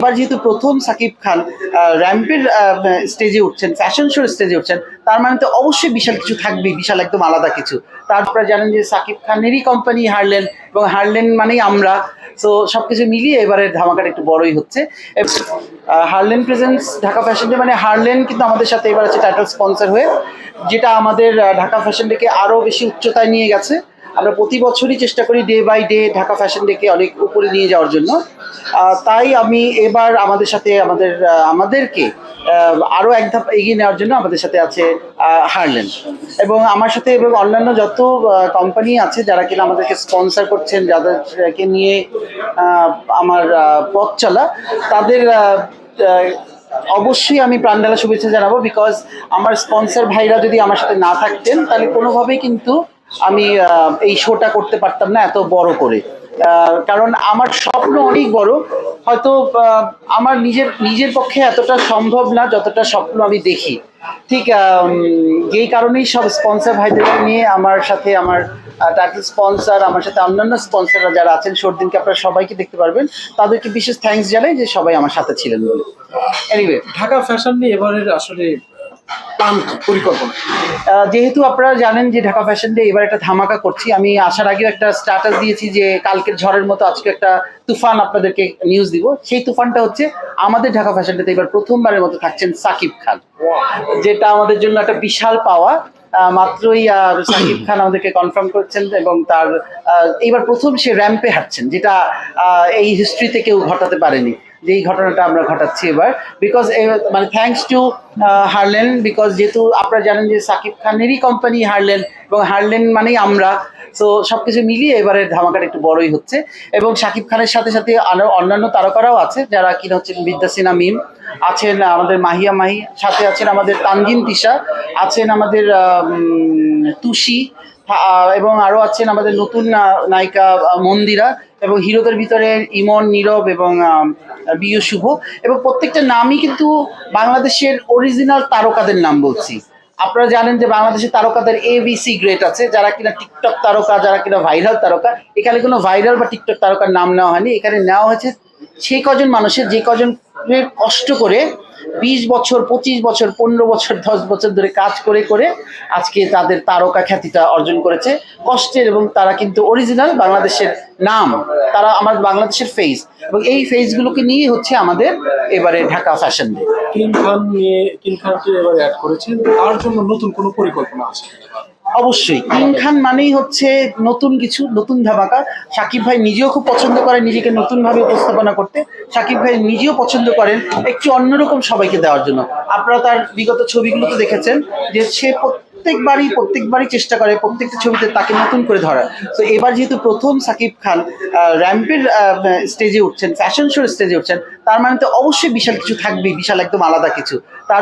এবার যেহেতু প্রথম সাকিব খান র্যাম্পের স্টেজে উঠছেন ফ্যাশন শোর স্টেজে উঠছেন, তার মানে তো অবশ্যই বিশাল কিছু থাকবে, বিশাল একদম আলাদা কিছু। তারপরে জানেন যে সাকিব খানেরই কোম্পানি হারলেন এবং হারলেন মানেই আমরা। তো সব কিছু মিলিয়ে এবারে ধামাকাটা একটু বড়ই হচ্ছে। হারলেন প্রেজেন্স ঢাকা ফ্যাশন ডে মানে হারলেন কিন্তু আমাদের সাথে এবার আছে টাইটেল স্পন্সর হয়ে, যেটা আমাদের ঢাকা ফ্যাশন ডেকে আরও বেশি উচ্চতায় নিয়ে গেছে। আমরা প্রতি বছরই চেষ্টা করি day by day Dhaka fashion ডেকে অনেক উপরে নিয়ে যাওয়ার জন্য। তাই আমি এবার আমাদের সাথে আমাদের আমাদেরকে আরও আরও এক ধাপ এগিয়ে নেওয়ার জন্য আমাদের সাথে আছে হারলেন। এবং আমার সাথে এবং অন্যান্য যত কোম্পানি আছে যারা কিনা আমাদেরকে স্পন্সর করছেন, যাদেরকে নিয়ে আমার পথ চলা, তাদের অবশ্যই আমি প্রাণডালা শুভেচ্ছা জানাব বিকজ আমার স্পন্সর ভাইরা যদি আমার সাথে না থাকতেন, তাহলে কোনোভাবেই কিন্তু আমি এই শোটা করতে পারতাম না এত বড় করে। কারণ আমার স্বপ্ন অনেক বড়। হয়তো আমার নিজের নিজের পক্ষে এতটা সম্ভব না যতটা স্বপ্ন আমি দেখি। ঠিক যেই কারণেই সব স্পন্সর ভাইদের নিয়ে আমার সাথে আমার টাইটেল স্পন্সর আমার সাথে অন্যান্য স্পন্সররা যারা আছেন দিনকে আপনারা সবাইকে দেখতে পারবেন। তাদেরকে বিশেষ থ্যাঙ্কস জানাই যে সবাই আমার সাথে ছিলেন বলে। এনিওয়ে ঢাকা ফ্যাশন নিয়ে এবারের আসলে প্ল্যান পরিকল্পনা। যেহেতু আপনারা জানেন যে ঢাকা ফ্যাশন ডে এবার একটা ধামাকা করছি, আমি আসার আগেও একটা স্ট্যাটাস দিয়েছি যে কালকের ঝড়ের মতো আজকে একটা তুফান আপনাদেরকে নিউজ দিব। সেই তুফানটা হচ্ছে আমাদের ঢাকা ফ্যাশন ডেতে এবার প্রথমবারের মতো থাকছেন সাকিব খান। যেটা আমাদের জন্য একটা বিশাল পাওয়া। মাত্রই সাকিব খান আমাদেরকে কনফার্ম করছেন এবং তার এইবার প্রথম সে র্যাম্পে হাঁটছেন, যেটা এই হিস্ট্রিতে কেউ ঘটাতে পারেনি। যে এই ঘটনাটা আমরা ঘটাচ্ছি এবার। বিকজ মানে থ্যাঙ্কস টু হারলেন বিকজ যেহেতু আপনারা জানেন যে সাকিব খানেরই কোম্পানি হারলেন, এবং হারলেন মানেই আমরা। সো সব কিছু মিলিয়ে এবারে ধামাকাটা একটু বড়ই হচ্ছে। এবং সাকিব খানের সাথে সাথে আরও অন্যান্য তারকারাও আছে, যারা কিনা হচ্ছেন বিদ্যাসিনা মিম, আছেন আমাদের মাহিয়া মাহি, সাথে আছেন আমাদের তানজিন তিশা, আছেন আমাদের তুষি এবং আরও আছেন আমাদের নতুন নায়িকা মন্দিরা এবং হিরোদের ভিতরে ইমন, নীরব এবং বিয় শুভ এবং প্রত্যেকটা নামই কিন্তু বাংলাদেশের অরিজিনাল তারকাদের নাম বলছি। আপনারা জানেন যে বাংলাদেশের তারকাদের এ বিসি গ্রেট আছে, যারা কিনা টিকটক তারকা, যারা কিনা ভাইরাল তারকা, এখানে কোনো ভাইরাল বা টিকটক তারকার নাম নেওয়া হয়নি। এখানে নেওয়া হয়েছে সেই কজন মানুষের, যে কজনের কষ্ট করে বিশ বছর, পঁচিশ বছর, পনেরো বছর, দশ বছর ধরে কাজ করে করে আজকে তাদের তারকা খ্যাতিটা অর্জন করেছে। কষ্টের এবং তারা কিন্তু অরিজিনাল বাংলাদেশের নাম। তারা আমার বাংলাদেশের ফেস এবং এই ফেসগুলোকে নিয়ে হচ্ছে আমাদের এবারে ঢাকা ফ্যাশন ডে কিং খান নিয়ে কিং খানকে এবার অ্যাড করেছেন। তার জন্য নতুন কোনো পরিকল্পনা আছে? অবশ্যই। কিং খান মানেই হচ্ছে নতুন কিছু, নতুন ধামাকা সাকিব ভাই নিজেও খুব পছন্দ করেন নিজেকে নতুনভাবে উপস্থাপনা করতে। সাকিব ভাই নিজেও পছন্দ করেন একটু অন্যরকম সবাইকে দেওয়ার জন্য। আপনারা তার বিগত ছবিগুলো তো দেখেছেন যে সে প্রত্যেকবারই প্রত্যেকবারই চেষ্টা করে প্রত্যেকটা ছবিতে তাকে নতুন করে ধরা তো এবার যেহেতু প্রথম সাকিব খান র্যাম্পের স্টেজে উঠছেন, ফ্যাশন শোর স্টেজে উঠছেন, তার মানে তো অবশ্যই বিশাল কিছু থাকবে বিশাল একদম আলাদা কিছু। তার